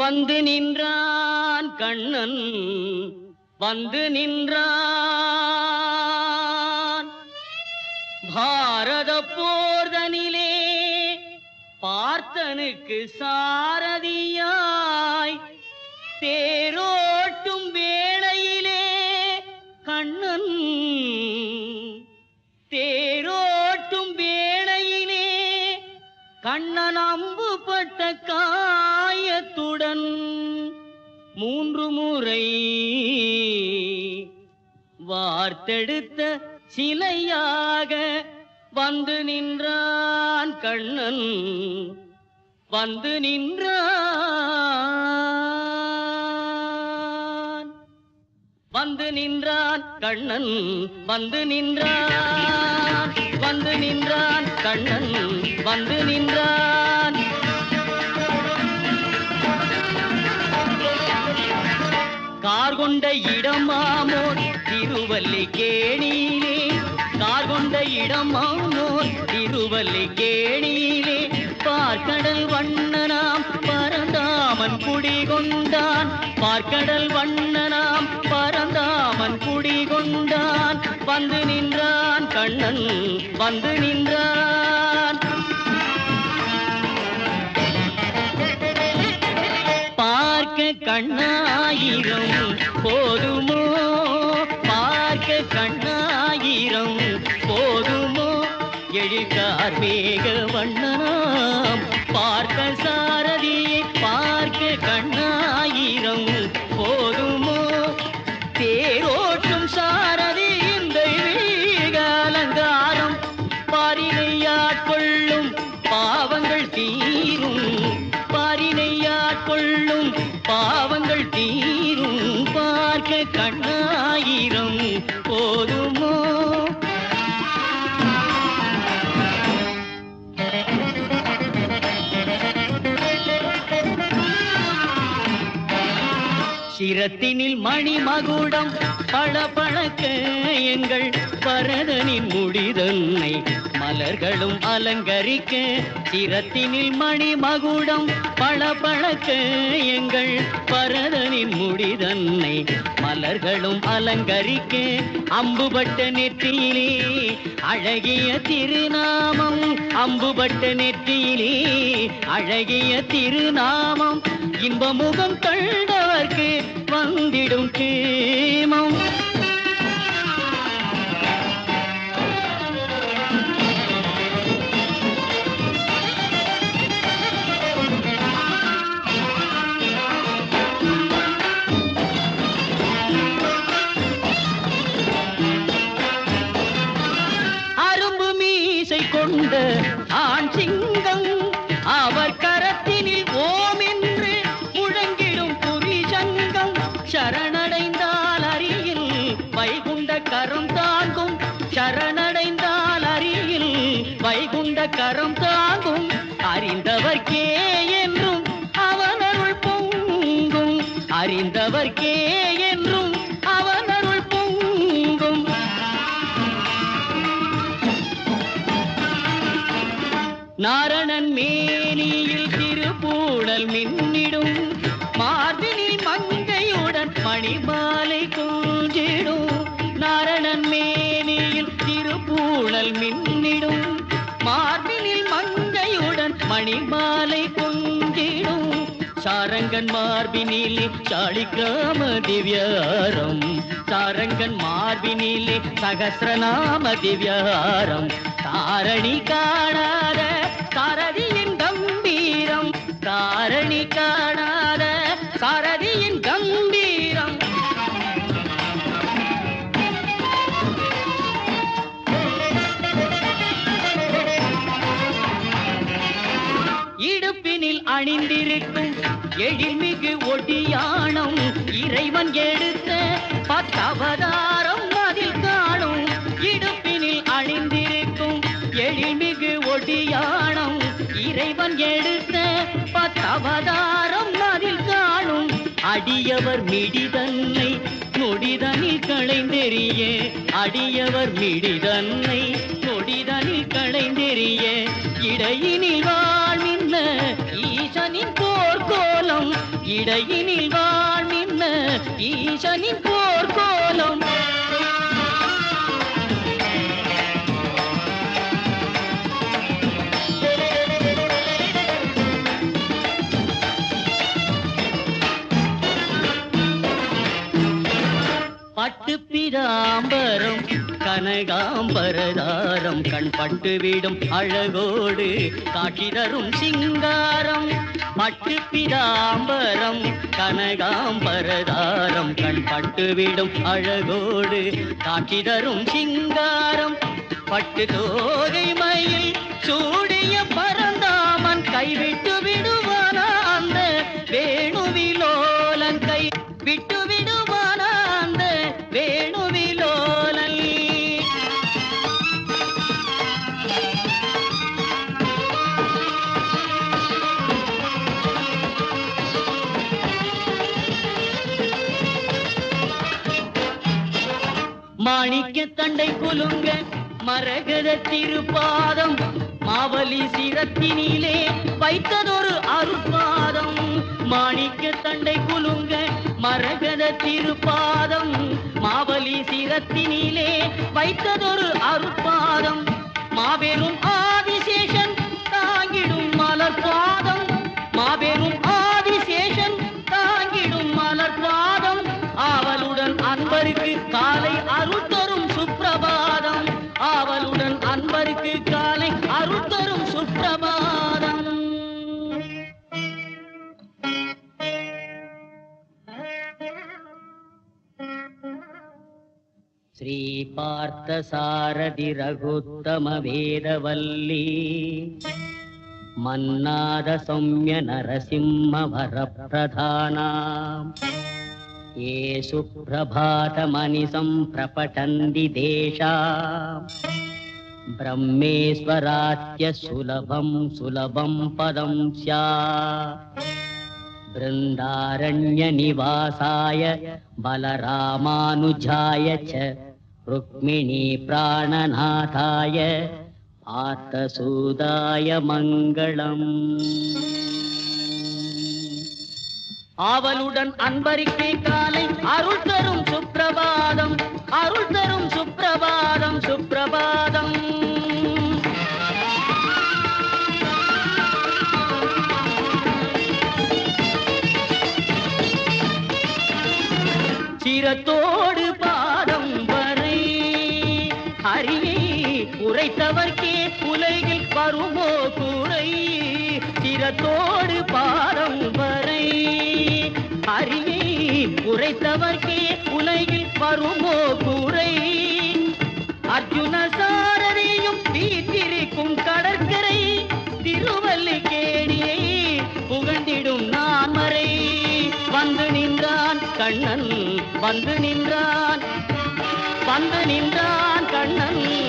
வந்து நின்றான் கண்ணன் வந்து நின்றான். பாரத போர்தனிலே பார்த்தனுக்கு சாரதியாய் தேரோட்டும் வேளையிலே கண்ணன். தேரோட்டும் வேளையிலே கண்ணன் அம்பு பட்ட காயத்துடன் மூன்று முறை வார்த்தெடுத்த சிலையாக வந்து நின்றான் கண்ணன். வந்து நின்றான். வந்து நின்றான் கண்ணன். வந்து நின்றான். வந்து நின்றான் கண்ணன். வந்து நின்றான் கொண்ட இடமாமோர் திருவல்லிக்கேணியிலே. கார் கொண்ட இடமாமோர் திருவல்லிக்கேணியிலே. பார்க்கடல் வண்ணனாம் பரந்தாமன் குடிகொண்டான் பார்க்கடல் வண்ணனாம் பரந்தாமன் குடிகொண்டான் வந்து நின்றான் கண்ணன் வந்து நின்றான். கண்ணாயிரம். போதுமோ? பார்க்க கண்ணாயிரம். போதுமோ? எழுக்கார் மேக வண்ண சிரத்தினில் மணிமகுடம் பளபளக்க எங்கள் பரதனின் முடிதன்னை மலர்களும் அலங்கரிக்க சிரத்தினில் மணிமகுடம் பளபளக்க எங்கள் பரதனின் முடிதன்னை மலர்களும் அலங்கரிக்க அம்புபட்ட நெற்றியிலே அழகிய திருநாமம் அம்புபட்ட நெற்றியிலே அழகிய திருநாமம். இன்ப முகம் கண்டவர்க்கு வந்திடும் கேமம் அறிந்தவர்க்கே என்றும் அவன் அருள் பொங்கும். நாரணன் மேனியில் திருப்பூடல் மின்னிடும் மார்பினில் மங்கையுடன் மணிமாலை சாரங்கன் மார்பினிலே சாளிக்கிராம திவ்யாரம். சாரங்கன் மார்பினிலே சகசிரநாம திவ்யாரம். தாரணி காணாத தாரதியின் கம்பீரம். தாரணி காண அணிந்திருக்கும் எழில்மிகு ஒட்டியானம் இறைவன் எடுத்த பத்தவதாரம் அதில் காணும். இடுப்பினில் அணிந்திருக்கும் எழில்மிகு ஒட்டியானம் இறைவன் எடுத்த பத்தவதாரம் அதில் காணும். அடியவர் மிடிதன்னை நொடிதனில் களைந்தெறிய. அடியவர் மிடிதன்னை நொடிதனில் களைந்தெறிய. இடையினில் வாழ்மின்ன ஈசனின் போர்க்கோலம் இடையினில் வாழ்மின்ன ஈசனின் போர்க்கோலம். பட்டு பிராம கனகாம்பரதாரம் கண் பட்டு விடும் அழகோடு காட்சி தரும் சிங்காரம். பட்டு பிதாம்பரம் கனகாம்பரதாரம் கண் பட்டு விடும் அழகோடு காட்சி தரும் சிங்காரம். பட்டு தோகை மயில் சூடிய பரந்தாமன் கைவிட்டு மாணிக்க தண்டை குலுங்க மரகத திருப்பாதம். மாவலி சிரத்தினிலே வைத்ததொரு அருப்பாதம் மாணிக்க தண்டை குலுங்க மரகத திருப்பாதம். மாவலி சிரத்தினிலே வைத்ததொரு அருப்பாதம் மாபெரும் శ్రీపార్థసారథి రఘుత్తమ వేదవల్లీ మన్నాద సౌమ్య నరసింహ వర ప్రధానా ఏ సుప్రభాతమని సంప్రపటంది దేశా బ్రహ్మేశ్వరాత్య సులభం సులభం పదం స్యా బృందారణ్య నివాసాయ బలరామానుజాయ చ ருக்மிணி பிராணநாதாய பார்த்தசூதாய மங்களம். அவனுடன் அன்பரிக்கை காலை அருள் தரும் சுப்பிரபாதம் அருள் தரும் சுப்பிரபாதம் சுப்பிரபாதம். சீரத்தோடு உரைத்தவர்க்கே உலகில் வருமோ கூரை? திறத்தோடு பாதம் வரை. அரியை உரைத்தவர்க்கே உலகில் வருமோ கூரை? அர்ஜுன சாரதியும் தீத்திருக்கும் கடற்கரை திருவள்ளி கேடியை புகழ்ந்திடும் நாமரை வந்து நின்றான் கண்ணன் வந்து நின்றான் வந்து நின்றான் கண்ணன்.